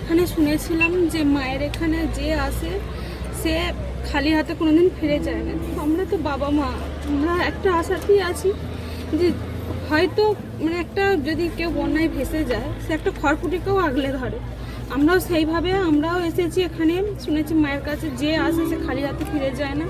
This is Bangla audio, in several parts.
এখানে শুনেছিলাম যে মায়ের এখানে যে আসে সে খালি হাতে কোনোদিন ফিরে যায় না। আমরা তো বাবা মা আমরা একটা আশাতেই আছি যে হয়তো মানে একটা যদি কেউ বন্যায় ভেসে যায় সে একটা খড়কুটিকেও আগলে ধরে। আমরাও সেইভাবে আমরাও এসেছি এখানে শুনেছি মায়ের কাছে যে আসে সে খালি হাতে ফিরে যায় না।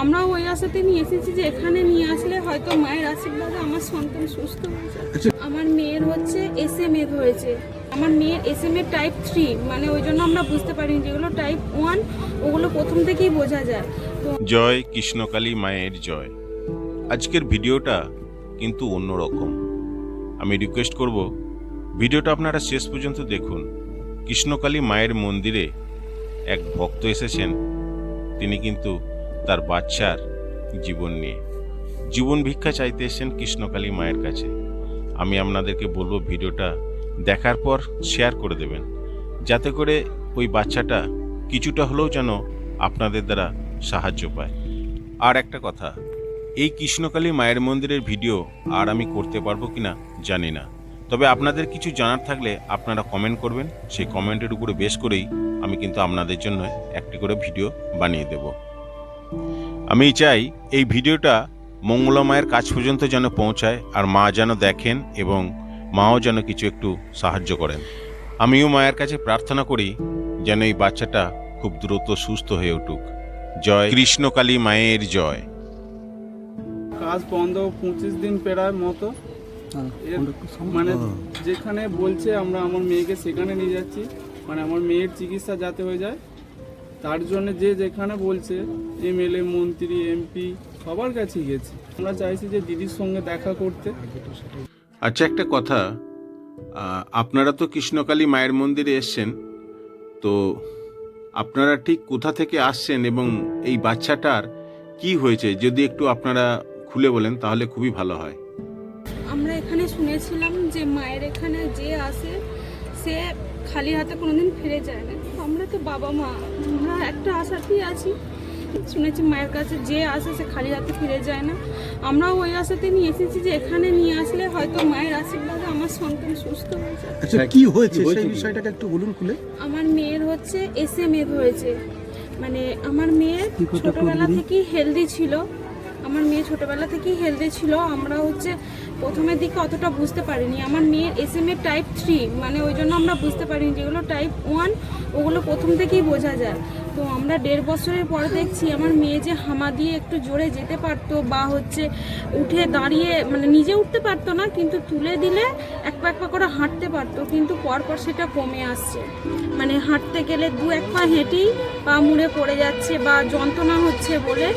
আমরাও ওই আশাতে নিয়ে এসেছি যে এখানে নিয়ে আসলে হয়তো মায়ের আশীর্বাদে আমার সন্তান সুস্থ হয়ে যায় আমার মেয়ের হচ্ছে এস এম এ হয়েছে। আমার মেয়ের S M A type three মানে ওই জন্য আমরা বুঝতে পারিনি যেগুলো টাইপ ওয়ান ওগুলো প্রথম থেকেই বোঝা যায়। জয় কৃষ্ণকালী মায়ের জয়। আজকের ভিডিওটা কিন্তু অন্যরকম। আমি রিকোয়েস্ট করব, ভিডিওটা আপনারা শেষ পর্যন্ত দেখুন। কৃষ্ণকালী মায়ের মন্দিরে এক ভক্ত এসেছেন। তিনি কিন্তু তার বাচ্চার জীবন নিয়ে। জীবন ভিক্ষা চাইতে এসেছেন কৃষ্ণকালী মায়ের কাছে। আমি আপনাদেরকে বলব, ভিডিওটা দেখার পর শেয়ার করে দেবেন। যাতে করে ওই বাচ্চাটা কিছুটা হলেও যেন আপনাদের দ্বারা সাহায্য পায়। আর একটা কথা, এই কৃষ্ণকালী মায়ের মন্দিরের ভিডিও আর আমি করতে পারব কিনা জানি না। তবে আপনাদের কিছু জানার থাকলে আপনারা কমেন্ট করবেন, সেই কমেন্টের উপরে বেশ করেই আমি কিন্তু আপনাদের জন্য একটি করে ভিডিও বানিয়ে দেব। আমি চাই এই ভিডিওটা মঙ্গলা মায়ের কাছ পর্যন্ত যেন পৌঁছায় আর মা যেন দেখেন এবং মাও যেন কিছু একটু সাহায্য করেন। আমিও মায়ের কাছে প্রার্থনা করি যেন এই বাচ্চাটা খুব দ্রুত সুস্থ হয়ে উঠুক। জয় কৃষ্ণকালী মায়ের জয়। কাজ বন্ধ পঁচিশ দিন পেরায় মতো। মানে যেখানে বলছে আমরা আমার মেয়েকে সেখানে নিয়ে যাচ্ছি মানে আমার মেয়ের চিকিৎসা যাতে হয়ে যায় তার জন্য যে যেখানে বলছে এমএলএ মন্ত্রী এমপি সবার কাছে গেছি। আমরা চাইছি যে দিদির সঙ্গে দেখা করতে। আচ্ছা একটা কথা। আপনারা তো কৃষ্ণকালী মায়ের মন্দিরে এসছেন, তো আপনারা ঠিক কোথা থেকে আসছেন এবং এই বাচ্চাটার কি হয়েছে? যদি একটু আপনারা খুলে বলেন, তাহলে খুবই ভালো হয়। আমরা এখানে শুনেছিলাম যে মায়ের এখানে যে আসে, সে খালি হাতে কোনোদিন ফিরে যায় না। আমরা তো বাবা মা, আমরা একটা আশাতেই আছি শুনেছি মায়ের কাছে যে আসে সে খালি হাতে ফিরে যায় না। আমরাও ওই আশাতে নিয়ে এসেছি যে এখানে নিয়ে আসলে হয়তো মায়ের আশীর্বাদে আমার সন্তান সুস্থ হয়ে যায় আচ্ছা কি হয়েছে সেই বিষয়টাকে একটু বলুন খুলে। আমার মেয়ের হচ্ছে এস এম এ হয়েছে। মানে আমার মেয়ে ছোটবেলা থেকেই হেলদি ছিল। আমার মেয়ে ছোটবেলা থেকেই হেলদি ছিল। আমরা হচ্ছে প্রথমের দিকে অতটা বুঝতে পারিনি। আমার মেয়ের S M A type three মানে ওই জন্য আমরা বুঝতে পারিনি যেগুলো টাইপ ওয়ান ওগুলো প্রথম থেকেই বোঝা যায়। তো আমরা দেড় বছরের পর দেখছি আমার মেয়ে যে হামা দিয়ে একটু জোরে যেতে পারতো বা হচ্ছে উঠে দাঁড়িয়ে মানে নিজে উঠতে পারতো না, কিন্তু তুলে দিলে এক পা এক পা করে হাঁটতে পারতো, কিন্তু পরপর সেটা কমে আসছে। মানে হাঁটতে গেলে দু এক পা হেঁটেই পা মুড়ে পড়ে যাচ্ছে বা যন্ত্রণা হচ্ছে বলে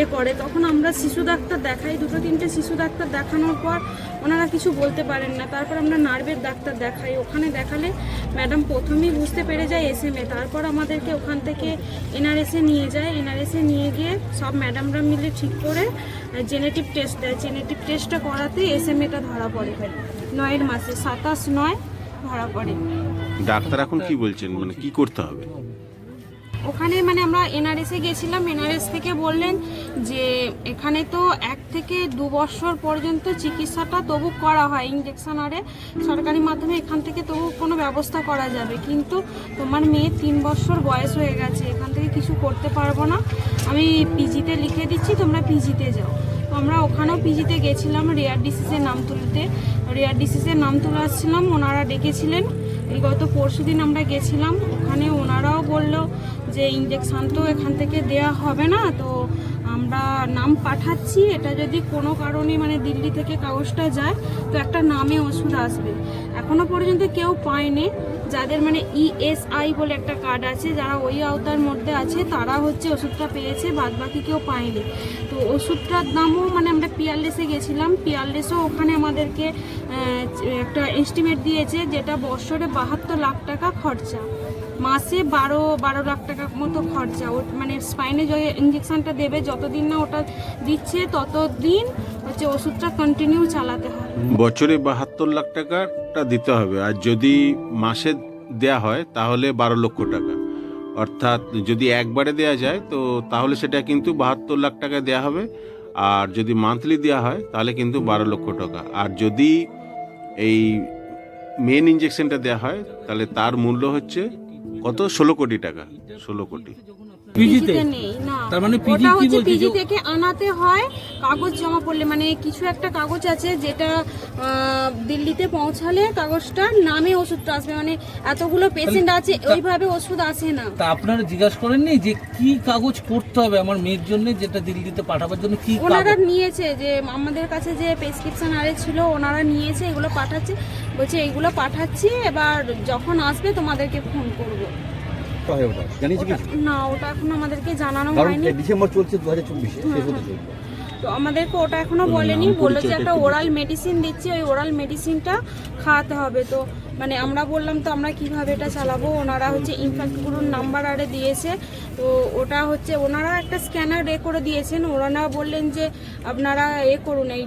এ করে। তখন আমরা শিশু ডাক্তার দেখাই, দুটো তিনটে শিশু ডাক্তার দেখানোর পর ওনারা কিছু বলতে পারেন না। তারপর আমরা নার্ভের ডাক্তার দেখাই, ওখানে দেখালে ম্যাডাম প্রথমেই বুঝতে পেরে যায় এস এম এ তারপর আমাদেরকে ওখান থেকে এনআরএসে নিয়ে যায়, এনআরএসে নিয়ে গিয়ে সব ম্যাডামরা মিলে ঠিক করে জেনেটিভ টেস্ট দেয়। জেনেটিভ টেস্টটা করাতে এস এম এটা ধরা পড়ে। নয়ের মাসে, সাতাশ নয় ধরা পড়ে। ডাক্তার এখন কি বলছেন? মানে কি করতে হবে? ওখানে মানে আমরা এনআরএসে গেছিলাম, এনআরএস থেকে বললেন যে এখানে তো এক থেকে দু বছর পর্যন্ত চিকিৎসাটা তবু করা হয় ইঞ্জেকশন আরে সরকারি মাধ্যমে এখান থেকে তবু কোনো ব্যবস্থা করা যাবে। কিন্তু তোমার মেয়ে তিন বছর বয়স হয়ে গেছে, এখান থেকে কিছু করতে পারব না। আমি পিজিতে লিখে দিচ্ছি, তোমরা পিজিতে যাও। আমরা ওখানেও পিজিতে গেছিলাম রেয়ার ডিসিসের নাম তুলতে। রেয়ার ডিসিসের নাম তুলে আসছিলাম, ওনারা ডেকেছিলেন। এই গত পরশু দিন আমরা গেছিলাম, ওখানে ওনারাও বলল যে ইঞ্জেকশন তো এখান থেকে দেয়া হবে না, তো আমরা নাম পাঠাচ্ছি। এটা যদি কোনো কারণে মানে দিল্লি থেকে কাগজটা যায়, তো একটা নামে ওষুধ আসবে। এখনও পর্যন্ত কেউ পায়নি। যাদের মানে ইএসআই বলে একটা কার্ড আছে, যারা ওই আওতার মধ্যে আছে, তারা হচ্ছে ওষুধটা পেয়েছে বাদ বাকি কেউ পায়নি। তো ওষুধটার দামও মানে আমরা পিয়ারলেসে গেছিলাম। পিয়ারলেসও ওখানে আমাদেরকে একটা এস্টিমেট দিয়েছে, যেটা বছরে বাহাত্তর লাখ টাকা খরচা। মাসে বারো বারো লাখ টাকা মতো খরচা। ও মানে স্পাইনে যে ইঞ্জেকশনটা দেবে, যতদিন না ওটা দিচ্ছে, ততদিন হচ্ছে ওষুধটা কন্টিনিউ চালাতে হয় বছরে বাহাত্তর লাখ টাকাটা দিতে হবে। আর যদি মাসে দেয়া হয়, তাহলে বারো লক্ষ টাকা। অর্থাৎ যদি একবারে দেয়া যায়, তো তাহলে সেটা কিন্তু বাহাত্তর লাখ টাকা দেয়া হবে। আর যদি মান্থলি দেওয়া হয়, তাহলে কিন্তু বারো লক্ষ টাকা। আর যদি এই মেন ইঞ্জেকশনটা দেওয়া হয়, তাহলে তার মূল্য হচ্ছে কত? ষোলো কোটি টাকা। ষোলো কোটি। পিজিতে নেই না। তার মানে PG ওটা কি হচ্ছে পিজি থেকে আনাতে হয় কাগজ জমা পড়লে। মানে কিছু একটা কাগজ আছে যেটা দিল্লিতে পৌঁছালে কাগজটার নামে ওষুধটা আসবে। মানে এতগুলো পেশেন্ট আছে ওইভাবে ওষুধ আসে না। তা আপনারা জিজ্ঞাসা করেননি যে কি কাগজ করতে হবে আমার মেয়ের জন্য যেটা দিল্লিতে পাঠাবার জন্য কি ওনারা নিয়েছে যে আমাদের কাছে যে প্রেসক্রিপশন আরে ছিল ওনারা নিয়েছে এগুলো পাঠাচ্ছে। বলছে এইগুলো পাঠাচ্ছি এবার যখন আসবে তোমাদেরকে ফোন করব। হয় ওটা। জানিস কি? না ওটা এখন আমাদেরকে জানানো হয়নি। ডিসেম্বর চলছে দু হাজার চব্বিশে শেষ হতে চলবে। তো আমাদেরকে ওটা এখনও বলেনি বলল যে একটা ওরাল মেডিসিন দিচ্ছি ওই ওরাল মেডিসিনটা খাওয়াতে হবে। তো মানে আমরা বললাম তো আমরা কীভাবে এটা চালাবো? ওনারা হচ্ছে ইনফ্যাক্ট পুরো নাম্বার আরে দিয়েছে। তো ওটা হচ্ছে ওনারা একটা স্ক্যানার এ করে দিয়েছেন। ওনারা বললেন যে আপনারা এ করুন এই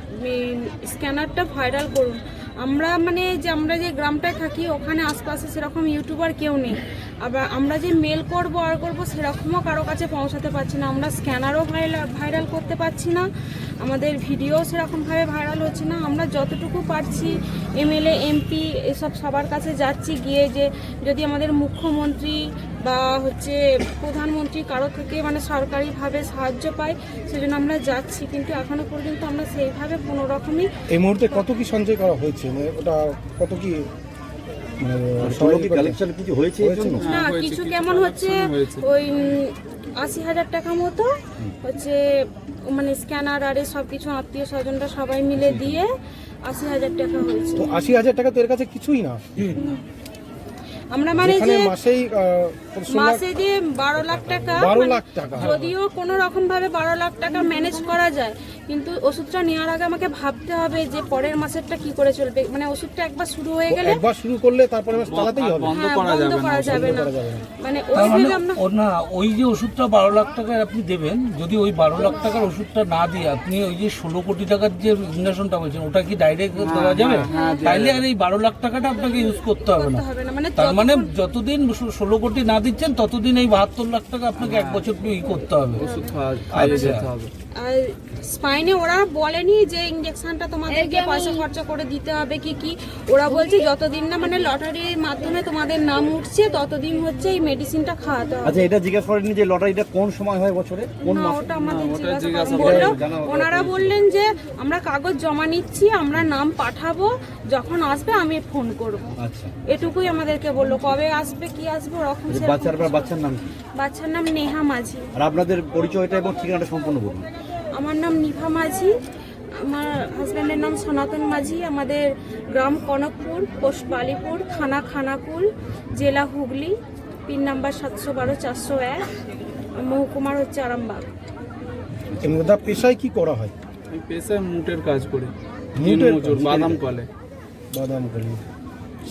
স্ক্যানারটা ভাইরাল করুন। আমরা মানে যে আমরা যে গ্রামটায় থাকি ওখানে আশপাশে সেরকম ইউটিউবার কেউ নেই। আবার আমরা যে মেল করব আর করব সেরকমও কারও কাছে পৌঁছাতে পারছি না। আমরা স্ক্যানারও ভাইরাল করতে পারছি না। আমাদের ভিডিও সেরকমভাবে ভাইরাল হচ্ছে না। আমরা যতটুকু পারছি এমএলএ এমপি এসব সবার কাছে যাচ্ছি। গিয়ে যে যদি আমাদের মুখ্যমন্ত্রী বা হচ্ছে প্রধানমন্ত্রী কারও থেকে মানে সরকারিভাবে সাহায্য পাই সেজন্য আমরা যাচ্ছি। কিন্তু এখনও পর্যন্ত আমরা সেইভাবে কোনো রকমই এই মুহূর্তে কত কি সঞ্চয় করা হয়েছে? মানে ওটা কত কি কালেকশন কিছু হয়েছে না হ্যাঁ, কিছু কিছু। কেমন হচ্ছে? ওই আশি হাজার টাকা মতো। হচ্ছে মানে স্ক্যানার আরে সব কিছু আত্মীয় স্বজনরা সবাই মিলে দিয়ে আশি হাজার টাকা হয়েছে। তো আশি হাজার টাকা তো এর কাছে কিছুই না। আমরা মানে যে মাসেই মাসে যে বারো লাখ টাকা 12 মানে লাখ টাকা। যদিও কোনো রকম ভাবে বারো লাখ টাকা ম্যানেজ করা যায় কিন্তু ওষুধটা নেওয়ার আগে আমাকে ভাবতে হবে যে পরের মাসেরটা কি করে চলবে। মানে ওষুধটা একবার শুরু হয়ে গেলে একবার শুরু করলে তারপরে মাস চালাতেই হবে। বন্ধ হ্যাঁ, করা যাবে না যাবে না। করা যাবে না। মানে তার মানে আমরা না ওই যে ওষুধটা বারো লাখ টাকার আপনি দেবেন যদি ওই বারো লাখ টাকার ওষুধটা না দিয়ে আপনি ওই যে ষোলো কোটি টাকার যে ইঞ্জেকশনটা বলছেন ওটা কি ডাইরেক্ট দেওয়া যাবে? তাইলে আর এই বারো লাখ টাকাটা আপনাকে ইউজ করতে হবে না। করতে হবে না। মানে তার মানে যতদিন ষোলো কোটি না দিচ্ছেন ততদিন এই বাহাত্তর লাখ টাকা আপনাকে এক বছর ই করতে হবে ওষুধ খাওয়া আচ্ছা। যেতে হবে আর স্পাইনে ওরা বলেনি যে ইঞ্জেকশনটা তোমাদেরকে পয়সা খরচা করে দিতে হবে কি কি? ওরা বলছে যতদিন না মানে লটারির মাধ্যমে তোমাদের নাম উঠছে ততদিন হচ্ছে এই মেডিসিনটা খাওয়াতে হবে। আচ্ছা এটা জিজ্ঞাসা করেনি যে লটারিটা কোন সময় হয় বছরে? কোন মাসে? ওটা আমাদের জিজ্ঞাসা জিজ্ঞাসা বলল ওনারা বললেন যে আমরা কাগজ জমা নিচ্ছি আমরা নাম পাঠাবো যখন আসবে আমি ফোন করব। আচ্ছা। এটুকুই আমাদেরকে বলল কবে আসবে কি আসবে ওরকম বাচ্চার বাচ্চার নাম বাচ্চার নাম নেহা মাঝি। আর আপনাদের পরিচয়টা এবং ঠিকানাটা সম্পূর্ণ বলুন। আমার নাম নিভা মাঝি আমার হাজব্যান্ডের নাম সনাতন মাঝি আমাদের গ্রাম কনকপুর পোস্ট বালিপুর থানা খানাকুল জেলা হুগলি পিন নাম্বার সাতশো বারো চারশো এক মহকুমার হচ্ছে আরামবাগ। পেশায় কি করা হয়? আমি পেশায় মুটের কাজ করি। মুটের মজুর বাদাম কলে বাদাম কলি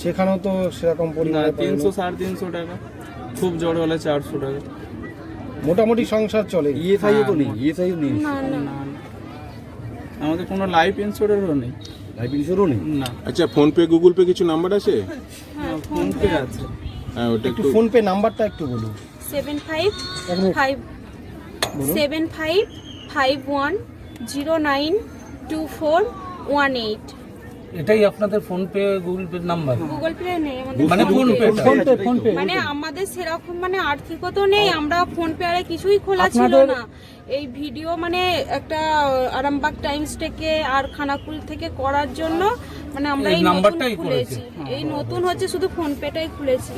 সেখানেও তো সেরকম পরিমাণে। তিনশো সাড়ে তিনশো টাকা। খুব জ্বর হলে চারশো টাকা মোটামুটি সংসার চলে। ইএসআই তো নেই ইএসআই নেই। না না। না, না। আমাদের কোনো লাইফ ইন্স্যুরেন্সও নেই। লাইফ ইন্স্যুরও নেই? না। আচ্ছা ফোনপে গুগল পে কিছু নাম্বার আছে? হ্যাঁ ফোন পে আছে। হ্যাঁ ওটা একটু ফোন পে নাম্বারটা একটু বলুন। Seven five five seven five five one zero nine two four one eight এটাই আপনাদের PhonePe Google pay number? Google pay নেই আমাদের মানে phone pay phone pay phone pay মানে আমাদের সেরকম মানে আর্থিকও তো নেই আমরা ফোন পে আরে কিছুই খোলা ছিল না। এই ভিডিও মানে একটা আরামবাগ টাইমস থেকে আর খানাকুল থেকে করার জন্য মানে আমরা এই নাম্বারটাই খুলেছি। এই নতুন হচ্ছে শুধু ফোন পেটাই খুলেছি।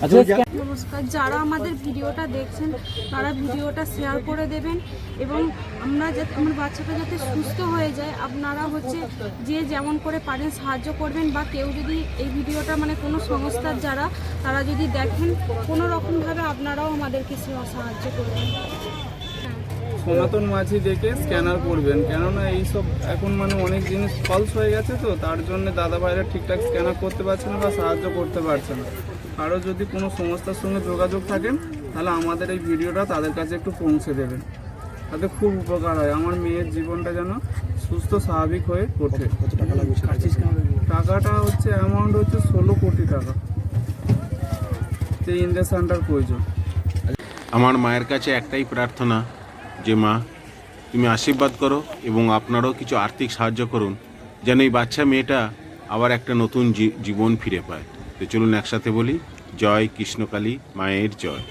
নমস্কার যারা আমাদের ভিডিওটা দেখছেন তারা ভিডিওটা শেয়ার করে দেবেন এবং আমরা যাতে আমার বাচ্চাটা যাতে সুস্থ হয়ে যায় আপনারা হচ্ছে যে যেমন করে পারেন সাহায্য করবেন বা কেউ যদি এই ভিডিওটা মানে কোনো সংস্থার যারা তারা যদি দেখেন কোনো রকমভাবে আপনারাও আমাদেরকে সাহায্য করবেন। সনাতন মাঝি দেখে স্ক্যানার করবেন। কেননা এইসব এখন মানে অনেক জিনিস ফলস হয়ে গেছে তো তার জন্য দাদা ভাইরা ঠিকঠাক স্ক্যানার করতে পারছে না বা সাহায্য করতে পারছে না। আরও যদি কোনো সংস্থার সঙ্গে যোগাযোগ থাকেন তাহলে আমাদের এই ভিডিওটা তাদের কাছে একটু পৌঁছে দেবেন। তাতে খুব উপকার হয়। আমার মেয়ের জীবনটা যেন সুস্থ স্বাভাবিক হয়ে ওঠে। টাকাটা হচ্ছে অ্যামাউন্ট হচ্ছে ষোলো কোটি টাকা। যে ইঞ্জেকশনটার প্রয়োজন। আমার মায়ের কাছে একটাই প্রার্থনা যে মা, তুমি আশীর্বাদ করো এবং আপনারাও কিছু আর্থিক সাহায্য করুন, যেন এই বাচ্চা মেয়েটা আবার একটা নতুন জীবন ফিরে পায়। তো চলুন একসাথে বলি, জয় কৃষ্ণকালী মায়ের জয়।